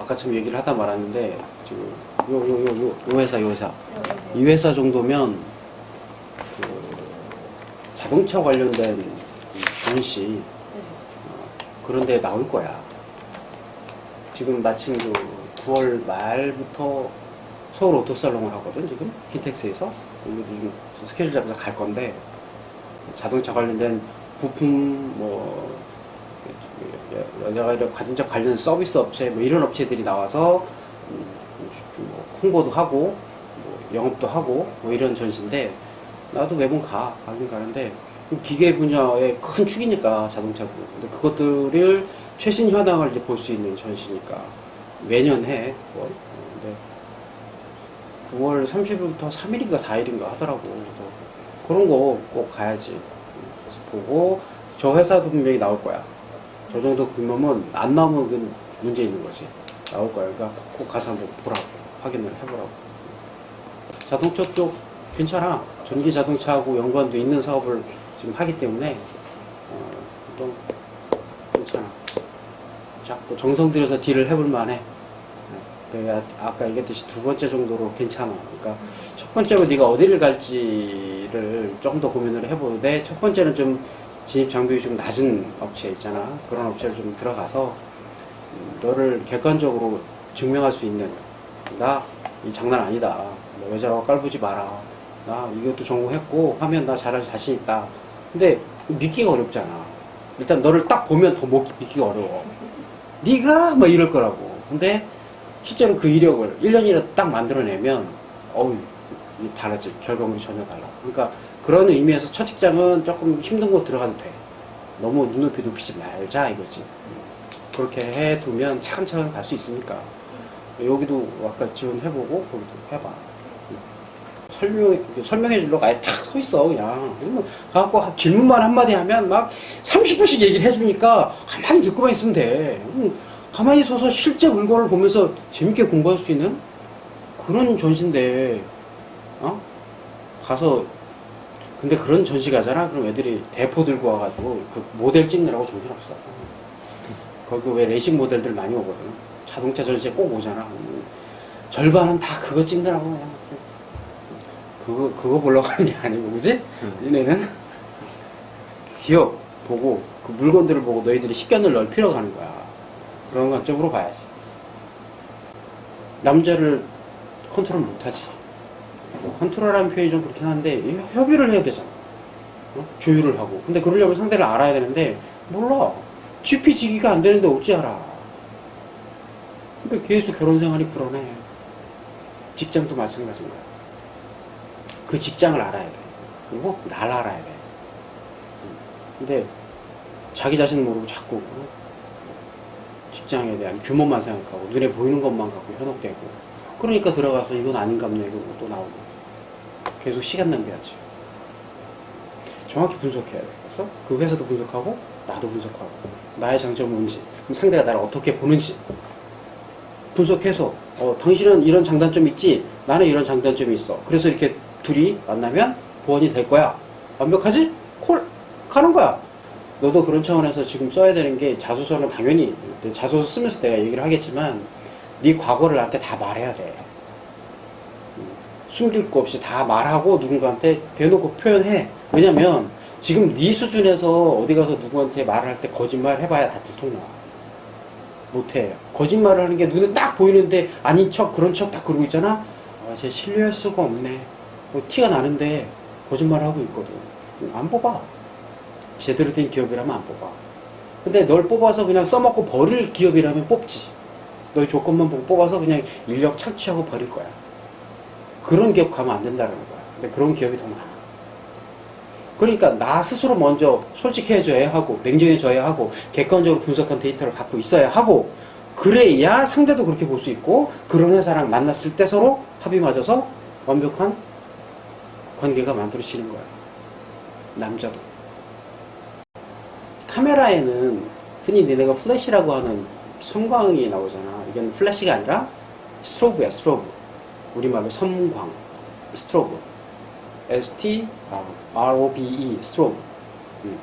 아까처럼 얘기를 하다 말았는데 지금 요요 요 요 요 회사 요 회사. 이 회사 정도면 그 자동차 관련된 전시 어, 그런 데 나올 거야. 지금 마침 그 9월 말부터 서울 오토살롱을 하거든 지금? 킨텍스에서? 여기도 지금 스케줄 잡아서 갈 건데 자동차 관련된 부품 뭐 여자가 이런 가전적 관련 서비스 업체 뭐 이런 업체들이 나와서 음, 뭐 홍보도 하고 뭐 영업도 하고 뭐 이런 전시인데 나도 매번 가 가긴 가는데 기계 분야의 큰 축이니까 자동차고 근데 그것들을 최신 현황을 이제 볼 수 있는 전시니까 매년 해 그걸. 근데 9월 30일부터 3일인가 4일인가 하더라고. 그래서 그런 거 꼭 가야지. 그래서 보고 저 회사도 분명히 나올 거야 저 정도 규모면 안 나오면 그 문제 있는 거지. 나올 거야 그러니까. 꼭 가서 한번 보라고 확인을 해보라고. 자동차 쪽 괜찮아. 전기 자동차하고 연관도 있는 사업을 지금 하기 때문에 어, 또 괜찮아. 자꾸 정성 들여서 딜을 해볼 만해. 그 아까 얘기했듯이 두 번째 정도로 괜찮아. 그러니까 첫 번째로 네가 어디를 갈지를 조금 더 고민을 해보는데 첫 번째는 좀 진입 장벽이 좀 낮은 업체 있잖아. 그런 업체를 좀 들어가서 음, 너를 객관적으로 증명할 수 있는 나 이 장난 아니다. 너 여자라고 깔보지 마라. 나 이것도 전공했고 하면 나 잘할 자신 있다. 근데 믿기가 어렵잖아. 일단 너를 딱 보면 더 못- 믿기가 어려워. 네가 막 이럴 거라고. 근데 실제로 그 이력을 1년이라도 딱 만들어내면 어우 달라지 결과물이 전혀 달라 그러니까 그런 의미에서 첫 직장은 조금 힘든 곳 들어가도 돼. 너무 눈높이 높이지 말자 이거지. 그렇게 해두면 차근차근 갈 수 있으니까. 여기도 아까 지원해보고 거기도 해봐. 설명 설명해 주려고 아예 탁 서 있어 그냥. 그러면 가갖고 질문만 한마디 하면 막 30분씩 얘기를 해주니까 가만히 듣고만 있으면 돼. 음, 가만히 서서 실제 물건을 보면서 재밌게 공부할 수 있는 그런 전시인데, 어? 가서, 근데 그런 전시 가잖아? 그럼 애들이 대포 들고 와가지고 그 모델 찍느라고 정신없어. 거기 왜 레이싱 모델들 많이 오거든. 자동차 전시에 꼭 오잖아. 절반은 다 그거 찍느라고 그냥. 그거, 그거 보려고 하는 게 아니고, 그지? 얘네는 기업 보고 그 물건들을 보고 너희들이 식견을 넓히러 가는 거야. 그런 관점으로 봐야지. 남자를 컨트롤 못하지. 뭐 컨트롤하는 표현이 좀 그렇긴 한데 이 협의를 해야 되잖아. 어? 조율을 하고. 근데 그러려면 상대를 알아야 되는데 몰라. GP지기가 안 되는데 어찌 알아. 그러니까 계속 결혼 생활이 불안해. 직장도 마찬가지인 거야. 그 직장을 알아야 돼. 그리고 날 알아야 돼. 근데 자기 자신 모르고 자꾸 어? 직장에 대한 규모만 생각하고 눈에 보이는 것만 갖고 현혹되고 그러니까 들어가서 이건 아닌갑네 이러고 또 나오고. 계속 시간 낭비하지. 정확히 분석해야 돼. 그래서 그 회사도 분석하고 나도 분석하고. 나의 장점은 뭔지 상대가 나를 어떻게 보는지 분석해서 어, 당신은 이런 장단점이 있지? 나는 이런 장단점이 있어. 그래서 이렇게 둘이 만나면 보완이 될 거야. 완벽하지? 콜! 가는 거야. 너도 그런 차원에서 지금 써야 되는 게 자소서는 당연히 자소서 쓰면서 내가 얘기를 하겠지만 네 과거를 나한테 다 말해야 돼. 음, 숨길 거 없이 다 말하고 누군가한테 대놓고 표현해. 왜냐면 지금 네 수준에서 어디 가서 누구한테 말을 할 때 거짓말 해봐야 다 들통나. 못해. 거짓말을 하는 게 눈에 딱 보이는데 아닌 척 그런 척 다 그러고 있잖아. 아, 쟤 신뢰할 수가 없네. 뭐 티가 나는데 거짓말을 하고 있거든. 안 뽑아. 제대로 된 기업이라면 안 뽑아. 근데 널 뽑아서 그냥 써먹고 버릴 기업이라면 뽑지. 너의 조건만 보고 뽑아서 그냥 인력 착취하고 버릴 거야. 그런 기업 가면 안 된다는 거야. 근데 그런 기업이 더 많아. 그러니까 나 스스로 먼저 솔직해져야 하고 냉정해져야 하고 객관적으로 분석한 데이터를 갖고 있어야 하고 그래야 상대도 그렇게 볼 수 있고 그런 회사랑 만났을 때 서로 합의 맞아서 완벽한 관계가 만들어지는 거야. 남자도. 카메라에는 흔히 니네가 플래시라고 하는 섬광이 나오잖아. 이건 플래시가 아니라 스트로브야, 스트로브. 우리말로 섬광. 스트로브. S-T-R-O-B-E, 스트로브. 음.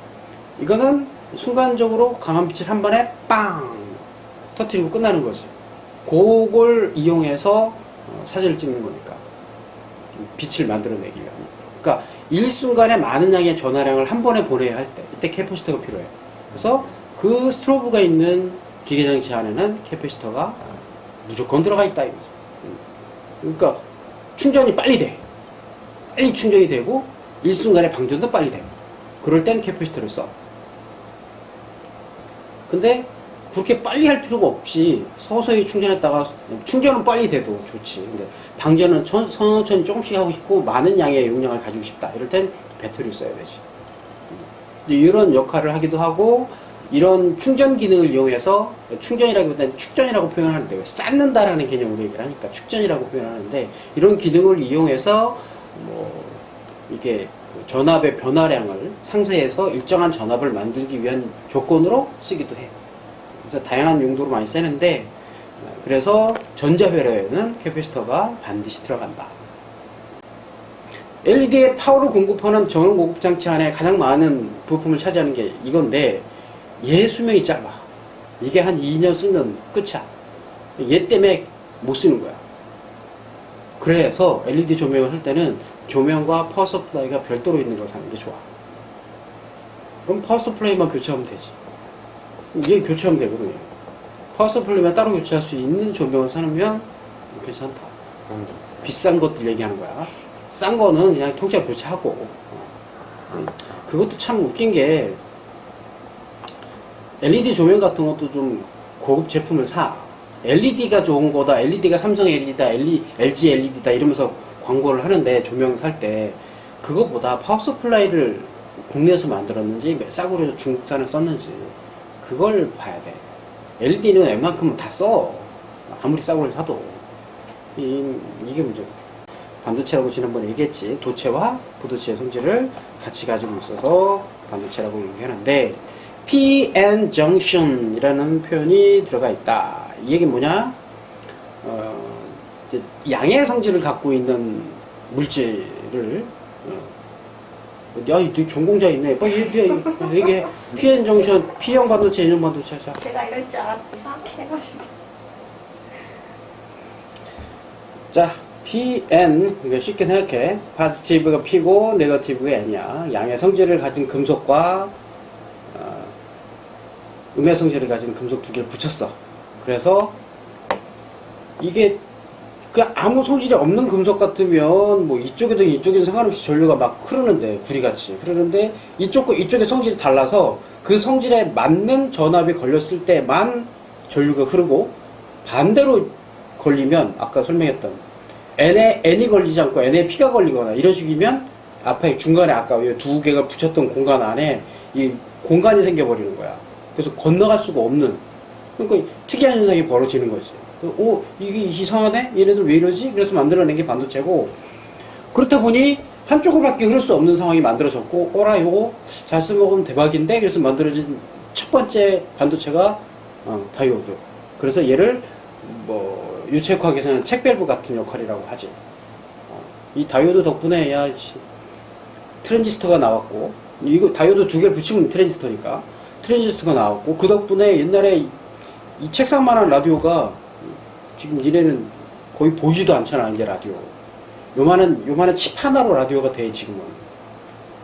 이거는 순간적으로 강한 빛을 한 번에 빵! 터트리고 끝나는 거지. 그걸 이용해서 어, 사진을 찍는 거니까 빛을 만들어내기 위한. 그러니까 일순간에 많은 양의 전화량을 한 번에 보내야 할 때, 이때 캐퍼시터가 필요해. 그래서 그 스트로브가 있는 기계장치 안에는 캐퍼시터가 무조건 들어가 있다. 그러니까 충전이 빨리 돼. 빨리 충전이 되고 일순간에 방전도 빨리 되고. 그럴 땐 캐퍼시터를 써. 근데 그렇게 빨리 할 필요가 없이 서서히 충전했다가 충전은 빨리 돼도 좋지. 근데 방전은 천- 천천히 조금씩 하고 싶고 많은 양의 용량을 가지고 싶다. 이럴 땐 배터리를 써야 되지. 이런 역할을 하기도 하고 이런 충전 기능을 이용해서 충전이라기보다는 축전이라고 표현하는데 왜 쌓는다라는 개념으로 얘기를 하니까 축전이라고 표현하는데 이런 기능을 이용해서 뭐 이게 그 전압의 변화량을 상쇄해서 일정한 전압을 만들기 위한 조건으로 쓰기도 해. 그래서 다양한 용도로 많이 쓰는데 어, 그래서 전자회로에는 캐피시터가 반드시 들어간다. LED의 파워를 공급하는 전원 공급 장치 안에 가장 많은 부품을 차지하는 게 이건데 얘 수명이 짧아. 이게 한 2년 쓰면 끝이야. 얘 때문에 못 쓰는 거야. 그래서 LED 조명을 할 때는 조명과 파워 서플라이가 별도로 있는 걸 사는 게 좋아. 그럼 파워 서플라이만 교체하면 되지. 이게 교체하면 되거든요. 파워 서플라이만 따로 교체할 수 있는 조명을 사놓으면 괜찮다. 비싼 것들 얘기하는 거야. 싼 거는 그냥 통째로 교체하고. 음, 그것도 참 웃긴 게 LED 조명 같은 것도 좀 고급 제품을 사. LED가 좋은 거다. LED가 삼성 LED다. LG LED다. 이러면서 광고를 하는데 조명 살 때 그거보다 파워 서플라이를 국내에서 만들었는지 싸구려 중국산을 썼는지 그걸 봐야 돼. LED는 웬만큼은 다 써. 아무리 싸구려 사도. 이, 이게 문제. 반도체라고 지난번에 얘기했지. 도체와 부도체의 성질을 같이 가지고 있어서 반도체라고 얘기하는데, PN junction이라는 표현이 들어가 있다. 이 얘기는 뭐냐? 어, 양의 성질을 갖고 있는 물질을, 어, 야, 이 되게 전공자 있네. 빨리 얘기해. 얘기해. PN junction, P형 반도체, N형 반도체. 자. 제가 이럴 줄 알았어. 이상하게 해가지고. 자, PN, 이거 쉽게 생각해. 파지티브가 P고, 네거티브가 N이야. 양의 성질을 가진 금속과, 어, 음의 성질을 가진 금속 두 개를 붙였어. 그래서, 이게, 그 아무 성질이 없는 금속 같으면, 뭐 이쪽에도 이쪽에도 상관없이 전류가 막 흐르는데, 구리같이 흐르는데, 이쪽과 이쪽의 성질이 달라서, 그 성질에 맞는 전압이 걸렸을 때만 전류가 흐르고, 반대로 걸리면, 아까 설명했던, N에 N이 걸리지 않고 N에 P가 걸리거나 이런 식이면 앞에 중간에 아까 이두 개가 붙였던 공간 안에 이 공간이 생겨버리는 거야. 그래서 건너갈 수가 없는 그러니까 특이한 현상이 벌어지는 거지. 그, 오 이게 이상하네? 얘네들 왜 이러지? 그래서 만들어낸 게 반도체고 그렇다 보니 한쪽으로밖에 흐를 수 없는 상황이 만들어졌고 어라 요거 잘 써먹으면 대박인데 그래서 만들어진 첫 번째 반도체가 어, 다이오드. 그래서 얘를 뭐 유체과학에서는 책밸브 같은 역할이라고 하지. 어, 이 다이오드 덕분에 야 씨, 트랜지스터가 나왔고 이거 다이오드 두 개를 붙이면 트랜지스터니까 트랜지스터가 나왔고 그 덕분에 옛날에 이, 이 책상만한 라디오가 지금 니네는 거의 보이지도 않잖아 이제 라디오. 요만한 요만한 칩 하나로 라디오가 돼 지금은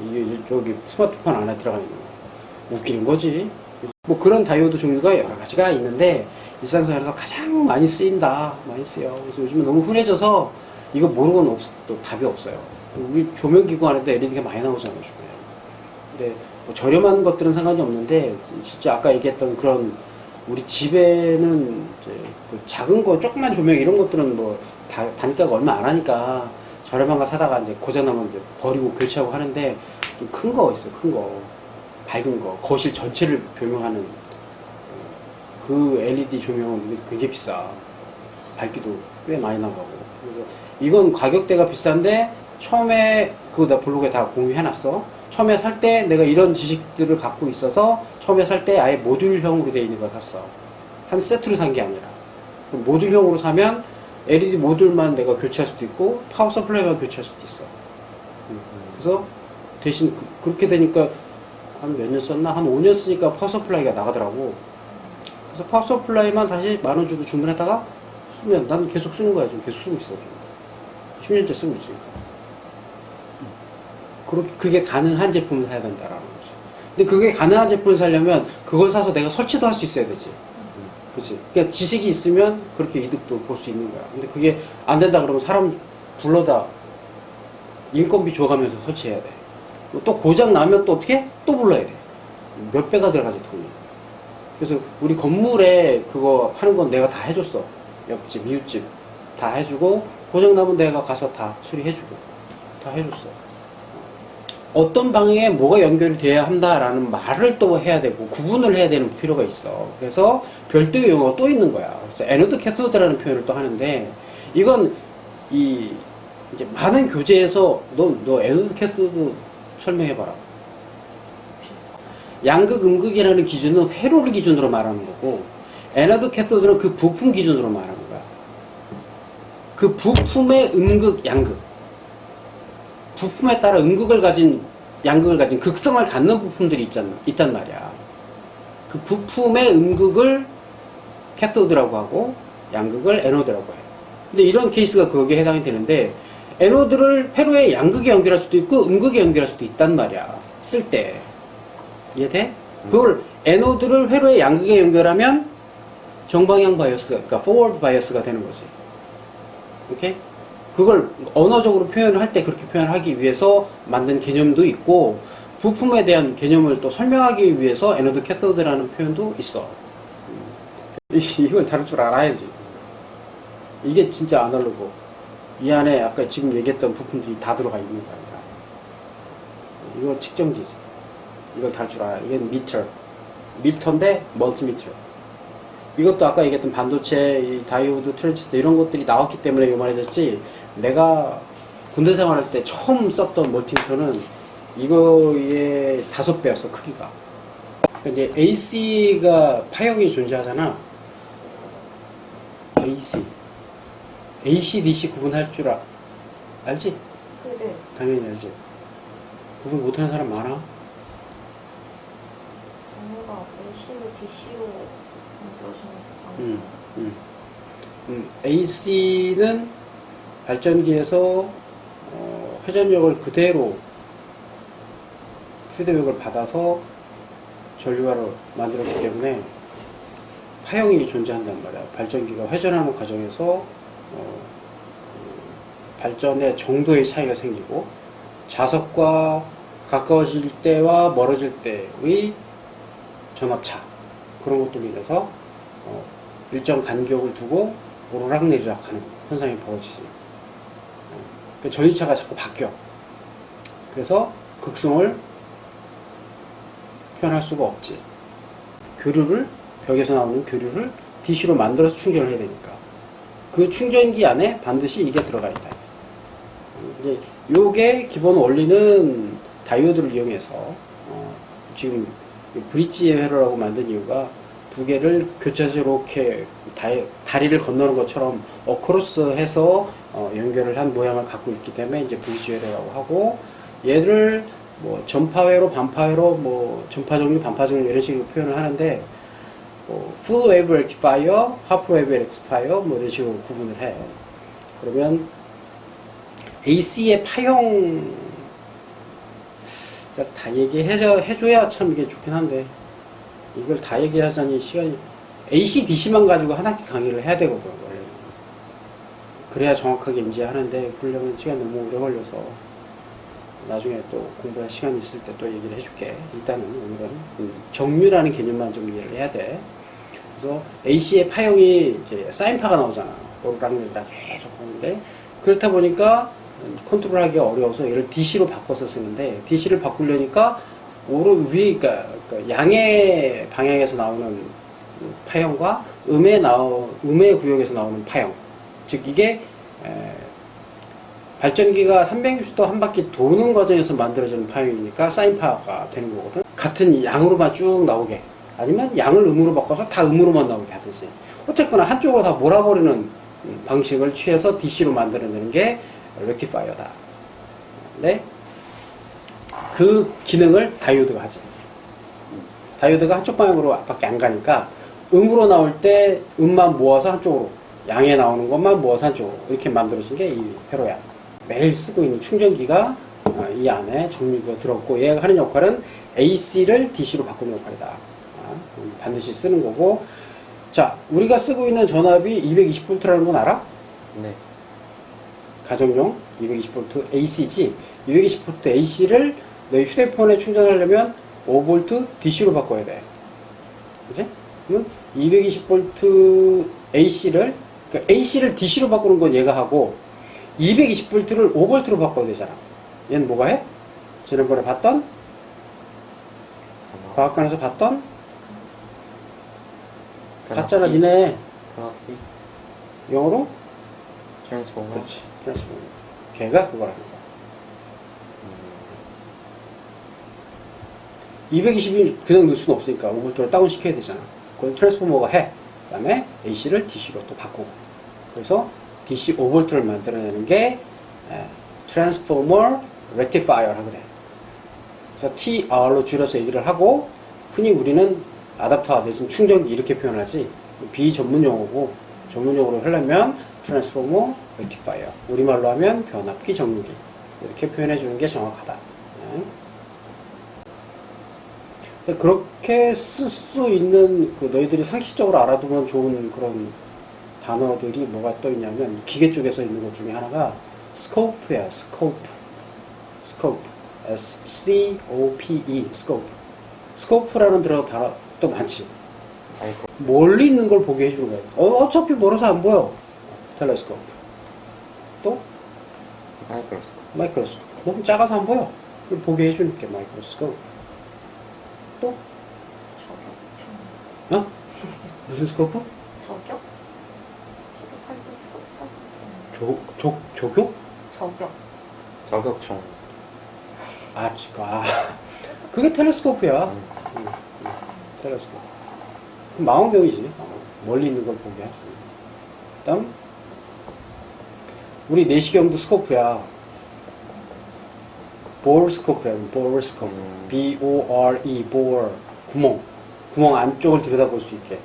이게 저기 스마트폰 안에 들어가 있는 거. 웃기는 거지. 뭐 그런 다이오드 종류가 여러 가지가 있는데 일상생활에서 가장 많이 쓰인다 많이 쓰여 그래서 요즘은 너무 흔해져서 이거 모르고는 없, 또 답이 없어요 우리 조명기구 안에도 LED가 많이 나오잖아요 근데 뭐 저렴한 것들은 상관이 없는데 진짜 아까 얘기했던 그런 우리 집에는 이제 그 작은 거 조그만 조명 이런 것들은 뭐 다, 단가가 얼마 안 하니까 저렴한 거 사다가 이제 고장나면 이제 버리고 교체하고 하는데 좀 큰 거 있어요 큰거 밝은 거 거실 전체를 조명하는 그 LED 조명은 굉장히 비싸. 밝기도 꽤 많이 나가고. 이건 가격대가 비싼데 처음에 그거 나 블로그에 다 공유해놨어. 처음에 살 때 내가 이런 지식들을 갖고 있어서 처음에 살 때 아예 모듈형으로 되어 있는 걸 샀어. 한 세트로 산 게 아니라. 모듈형으로 사면 LED 모듈만 내가 교체할 수도 있고 파워 서플라이만 교체할 수도 있어. 그래서 대신 그, 렇게 되니까 한 몇 년 썼나? 한 5년 쓰니까 파워 서플라이가 나가더라고. 그래서 파워 서플라이만 다시 만 원 주고 주문했다가 그러면 난 계속 쓰는 거야. 지금 계속 쓰고 있어. 지금. 10년째 쓰고 있으니까. 그렇게 그게 가능한 제품을 사야 된다라는 거죠. 근데 그게 가능한 제품을 사려면 그걸 사서 내가 설치도 할 수 있어야 되지. 그치? 그러니까 지식이 있으면 그렇게 이득도 볼 수 있는 거야. 근데 그게 안 된다 그러면 사람 불러다 인건비 줘가면서 설치해야 돼. 또 고장 나면 또 어떻게? 또 불러야 돼. 몇 배가 들어가지 돈이. 그래서 우리 건물에 그거 하는 건 내가 다 해줬어. 옆집, 이웃집 다 해주고 고장 나면 내가 가서 다 수리해주고 다 해줬어. 어떤 방에 뭐가 연결이 돼야 한다라는 말을 또 해야 되고 구분을 해야 되는 필요가 있어. 그래서 별도의 용어가 또 있는 거야. 그래서 에너드 캐소드라는 표현을 또 하는데 이건 이 이제 많은 교재에서 너, 너 에너드 캐소드 설명해봐라. 양극, 음극이라는 기준은 회로를 기준으로 말하는 거고 에너드 캐소드는 그 부품 기준으로 말하는 거야. 그 부품의 음극, 양극. 부품에 따라 음극을 가진 양극을 가진 극성을 갖는 부품들이 있잖아, 있단 말이야. 그 부품의 음극을 캐토드라고 하고 양극을 에노드라고 해. 근데 이런 케이스가 거기에 해당이 되는데 에노드를 회로에 양극에 연결할 수도 있고 음극에 연결할 수도 있단 말이야. 쓸 때. 이해돼? 그걸 에노드를 회로에 양극에 연결하면 정방향 바이어스가 그러니까 forward 바이어스가 되는 거지. 오케이? 그걸 언어적으로 표현을 할때 그렇게 표현하기 위해서 만든 개념도 있고 부품에 대한 개념을 또 설명하기 위해서 에너드 캐서드라는 표현도 있어. 음. 이- 이걸 다룰 줄 알아야지. 이게 진짜 아날로그. 이 안에 아까 지금 얘기했던 부품들이 다 들어가 있는 거 아니야. 이거 측정기지. 이걸 다룰 줄 알아. 이건 미터. 미터인데 멀티미터. 이것도 아까 얘기했던 반도체, 이 다이오드, 트랜지스터 이런 것들이 나왔기 때문에 요만해졌지. 내가 군대 생활할 때 처음 썼던 멀티미터는 이거의 다섯 배였어 크기가. 이제 AC가 파형이 존재하잖아. AC, AC, DC 구분할 줄 알, 알지? 네. 당연히 알지. 구분 못하는 사람 많아. 언어가 AC로 DC로 만들어주는 음, 음. 음, AC는 발전기에서 어, 회전력을 그대로 피드백을 받아서 전류화로 만들었기 때문에 파형이 존재한단 말이야. 발전기가 회전하는 과정에서 어, 그 발전의 정도의 차이가 생기고 자석과 가까워질 때와 멀어질 때의 전압차 그런 것들로 인해서 어, 일정 간격을 두고 오르락내리락 하는 현상이 벌어지지. 어, 그 전위차가 자꾸 바뀌어. 그래서 극성을 표현할 수가 없지. 교류를, 벽에서 나오는 교류를 DC로 만들어서 충전을 해야 되니까. 그 충전기 안에 반드시 이게 들어가 있다. 요게 기본 원리는 다이오드를 이용해서, 어, 지금 브릿지 회로라고 만든 이유가 두 개를 교차해서 이렇게 다리를 건너는 것처럼 어크로스 해서 어, 연결을 한 모양을 갖고 있기 때문에 이제 회로라고 하고 얘를 뭐 전파회로 반파회로 뭐 전파 종류 반파 종류 이런 식으로 표현을 하는데 뭐 full wave rectifier, half wave rectifier 뭐 이런 식으로 구분을 해. 그러면 AC의 파형 다 얘기해줘 해줘야 참 이게 좋긴 한데 이걸 다 얘기하자니 시간이 AC, DC만 가지고 한 학기 강의를 해야 되거든 원래. 그래야 정확하게 인지하는데 그러려면 시간 이 너무 오래 걸려서 나중에 또 공부할 시간이 있을 때 또 얘기를 해줄게. 일단은 오늘은 음, 정류라는 개념만 좀 이해를 해야 돼. 그래서 AC의 파형이 이제 사인파가 나오잖아. 오르락내리락 계속 하는데 그렇다 보니까 컨트롤하기 어려워서 얘를 DC로 바꿔서 쓰는데 DC를 바꾸려니까 오른 위, 그러니까, 그러니까 양의 방향에서 나오는 파형과 음의 나오 음의 구역에서 나오는 파형, 즉 이게 에, 발전기가 360도 한 바퀴 도는 과정에서 만들어지는 파형이니까 사인파가 되는 거거든. 같은 양으로만 쭉 나오게, 아니면 양을 음으로 바꿔서 다 음으로만 나오게 하듯이. 어쨌거나 한쪽으로 다 몰아버리는 음, 방식을 취해서 DC로 만들어내는 게 렉티파이어다. 네? 그 기능을 다이오드가 하지. 다이오드가 한쪽 방향으로 밖에 안 가니까 음으로 나올 때 음만 모아서 한쪽으로 양에 나오는 것만 모아서 한쪽 이렇게 만들어진 게 이 회로야. 매일 쓰고 있는 충전기가 어, 이 안에 정밀기가 들었고 얘가 하는 역할은 AC를 DC로 바꾸는 역할이다. 어, 반드시 쓰는 거고 자 우리가 쓰고 있는 전압이 220V라는 건 알아? 네. 가정용 220V AC지 220V AC를 너희 휴대폰에 충전하려면 5V DC로 바꿔야 돼. 그지? 그러면 220V AC를 그러니까 AC를 DC로 바꾸는 건 얘가 하고 220V를 5V로 바꿔야 되잖아. 얘는 뭐가 해? 지난번에 봤던 과학관에서 봤던 봤잖아 니네. 변압기. 영어로? 트랜스포머. 그렇지. 트랜스포머. 걔가 그거라는 거야 220일 그냥 넣을 수는 없으니까 5볼트를 다운 시켜야 되잖아. 그걸 트랜스포머가 해. 그 다음에 AC를 DC로 또 바꾸고. 그래서 DC 5볼트를 만들어내는 게 트랜스포머 렉티파이어라 그래. 그래서 TR로 줄여서 얘기를 하고 흔히 우리는 아답터 내지는 충전기 이렇게 표현하지 비전문 용어고 전문 용어로 하려면 트랜스포머 렉티파이어 우리말로 하면 변압기 정류기 이렇게 표현해 주는 게 정확하다. 네. 그래서 그렇게 쓸 수 있는 그 너희들이 상식적으로 알아두면 좋은 그런 단어들이 뭐가 또 있냐면 기계 쪽에서 있는 것 중에 하나가 스코프야 스코프 스코프 S C O P E 스코프 스코프라는 단어 단어 또 많지. 멀리 있는 걸 보게 해주는 거야. 어, 어차피 멀어서 안 보여. 텔레스코프 또? 마이크로스코프. 마이크로스코프 너무 작아서 안 보여. 그걸 보게 해주는 게 마이크로스코프 또 저격. 어? 무슨 스코프? 저격? 저격할 때 같지 조, 조, 조교? 저격. 저격총. 아, 지금, 아. 그게 텔레스코프야. 음. 응, 응, 텔레스코프. 그 망원경이지. 어, 멀리 있는 걸 보게 하지. 그 다음, 우리 내시경도 스코프야. 볼 스코프야, 볼 스코프. 음. B-O-R-E, 볼. 구멍. 구멍 안쪽을 들여다볼 수 있게.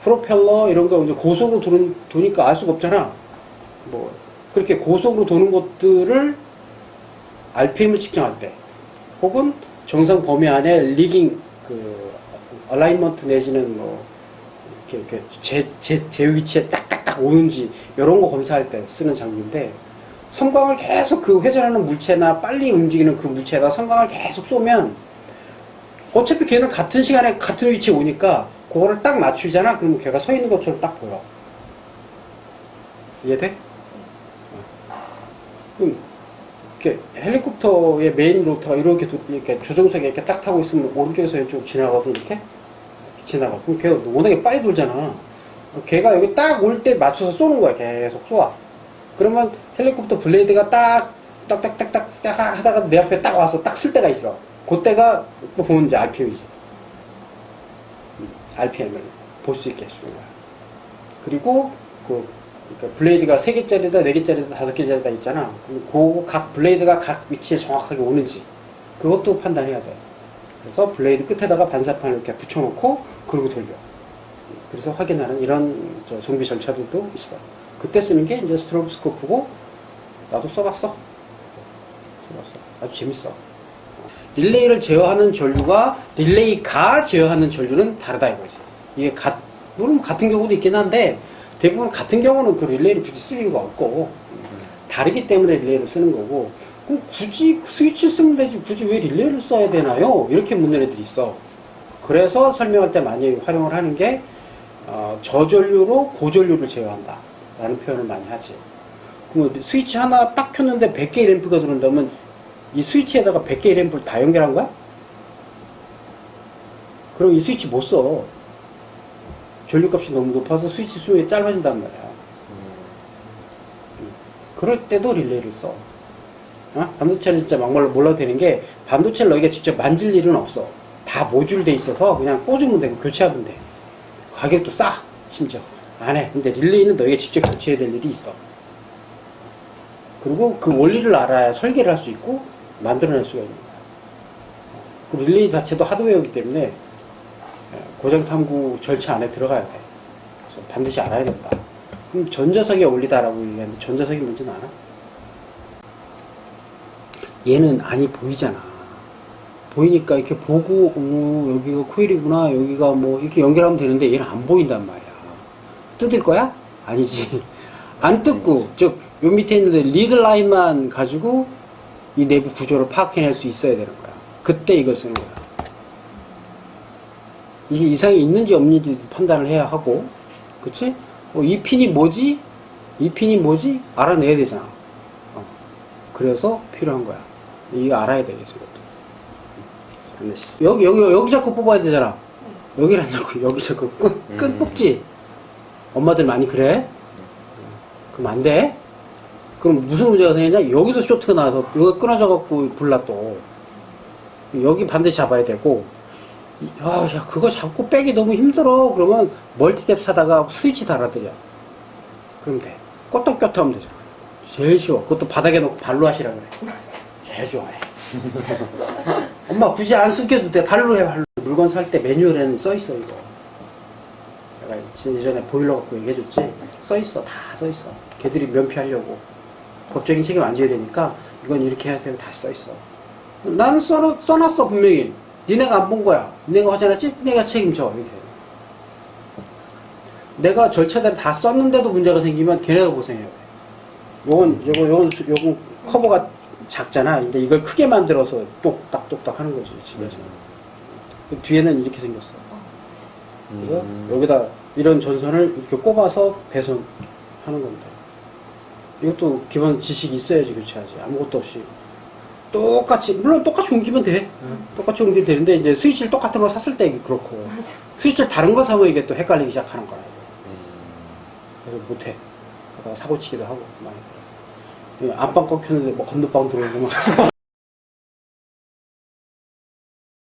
프로펠러 이런 거 이제 고속으로 도는, 도니까 알 수가 없잖아. 뭐, 그렇게 고속으로 도는 것들을 RPM을 측정할 때, 혹은 정상 범위 안에 리깅, 그, 얼라이먼트 내지는 뭐, 이렇게, 이렇게 제, 제, 제 위치에 딱딱딱 오는지, 이런 거 검사할 때 쓰는 장비인데, 섬광을 계속 그 회전하는 물체나 빨리 움직이는 그 물체에다 섬광을 계속 쏘면, 어차피 걔는 같은 시간에 같은 위치에 오니까, 그거를 딱 맞추잖아? 그러면 걔가 서 있는 것처럼 딱 보여. 이해돼? 그럼 이렇게 헬리콥터의 메인 로터가 이렇게, 도- 이렇게 조종석에 이렇게 딱 타고 있으면 오른쪽에서 왼쪽 지나가거든 이렇게 지나가. 그럼 걔가 워낙에 빨리 돌잖아. 그 걔가 여기 딱 올 때 맞춰서 쏘는 거야. 계속 쏘아. 그러면 헬리콥터 블레이드가 딱 딱 딱 딱 딱 딱 하다가 내 앞에 딱 와서 딱 쓸 때가 있어. 그 때가 또 보면 이제 RPM이지. RPM을 볼 수 있게 해주는 거야. 그리고 그 그러니까 블레이드가 3개짜리다, 4개짜리다, 5개짜리다 있잖아. 그럼 그각 블레이드가 각 위치에 정확하게 오는지 그것도 판단해야 돼. 그래서 블레이드 끝에다가 반사판을 이렇게 붙여놓고 그러고 돌려. 그래서 확인하는 이런 저 정비 절차들도 있어. 그때 쓰는 게 이제 스트로브스코프고 나도 써봤어. 써봤어. 아주 재밌어. 릴레이를 제어하는 전류가 릴레이가 제어하는 전류는 다르다 이거지. 이게 가, 물론 같은 경우도 있긴 한데 대부분 같은 경우는 그 릴레이를 굳이 쓸 이유가 없고 다르기 때문에 릴레이를 쓰는 거고 그럼 굳이 스위치 쓰면 되지 굳이 왜 릴레이를 써야 되나요? 이렇게 묻는 애들이 있어. 그래서 설명할 때 많이 활용을 하는 게 어, 저전류로 고전류를 제어한다 라는 표현을 많이 하지. 그럼 스위치 하나 딱 켰는데 100개의 램프가 들어온다면 이 스위치에다가 100개의 램프를 다 연결한 거야? 그럼 이 스위치 못 써. 전류값이 너무 높아서 스위치 수명이 짧아진단 말이야. 음. 그럴 때도 릴레이를 써. 어? 반도체는 진짜 막말로 몰라도 되는 게 반도체를 너희가 직접 만질 일은 없어. 다 모듈 돼 있어서 그냥 꽂으면 되고 교체하면 돼. 가격도 싸. 심지어. 안 해. 근데 릴레이는 너희가 직접 교체해야 될 일이 있어. 그리고 그 원리를 알아야 설계를 할 수 있고 만들어낼 수가 있는 거야. 그 릴레이 자체도 하드웨어이기 때문에 고장 탐구 절차 안에 들어가야 돼. 그래서 반드시 알아야 된다. 그럼 전자석에 올리다라고 얘기하는데 전자석이 뭔지는 알아? 얘는 안이 보이잖아. 보이니까 이렇게 보고 어, 여기가 코일이구나 여기가 뭐 이렇게 연결하면 되는데 얘는 안 보인단 말이야. 뜯을 거야? 아니지. 안 뜯고 즉 요 밑에 있는데 리드 라인만 가지고 이 내부 구조를 파악해낼 수 있어야 되는 거야. 그때 이걸 쓰는 거야. 이게 이상이 있는지 없는지 판단을 해야 하고, 그치? 어, 이 핀이 뭐지? 이 핀이 뭐지? 알아내야 되잖아. 어. 그래서 필요한 거야. 이거 알아야 되겠어, 이것도. 여기, 여기, 여기 자꾸 뽑아야 되잖아. 여기를 안 잡고, 여기 자꾸 끈, 끈 음. 뽑지? 엄마들 많이 그래? 그럼 안 돼? 그럼 무슨 문제가 생기냐? 여기서 쇼트가 나서, 여기가 끊어져갖고 불나 또. 여기 반드시 잡아야 되고, 이- 아, 야, 그거 잡고 빼기 너무 힘들어. 그러면 멀티탭 사다가 스위치 달아드려. 그럼 돼. 껐덕꼈다 하면 되잖아. 제일 쉬워. 그것도 바닥에 놓고 발로 하시라 그래. 제일 좋아해. 엄마 굳이 안 숨겨도 돼. 발로 해, 발로. 물건 살 때 매뉴얼에는 써 있어, 이거. 진- 예전에 보일러 갖고 얘기해줬지. 써 있어. 다 써 있어. 걔들이 면피하려고. 법적인 책임 안 져야 되니까 이건 이렇게 하세요. 다 써 있어. 나는 써, 써놨어, 분명히. 니네가 안 본 거야. 니네가 하지 않았지? 니네가 책임져. 이렇게 돼. 내가 절차대로 다 썼는데도 문제가 생기면 걔네가 고생해야 돼. 요건, 요건, 요건, 수- 요건 커버가 작잖아. 근데 이걸 크게 만들어서 똑딱똑딱 하는 거지, 집에서. 그 뒤에는 이렇게 생겼어. 어, 그래서 음. 여기다 이런 전선을 이렇게 꼽아서 배선하는 건데. 이것도 기본 지식이 있어야지 교체하지. 아무것도 없이. 똑같이, 물론 똑같이 옮기면 돼. 똑같이 옮기면 되는데, 이제 스위치를 똑같은 거 샀을 때 그렇고. 맞아. 스위치를 다른 거 사면 이게 또 헷갈리기 시작하는 거야. 음. 그래서 못해. 그러다가 사고 치기도 하고 많이 그래. 안방 꺾였는데 뭐 건너방 들어오고 막.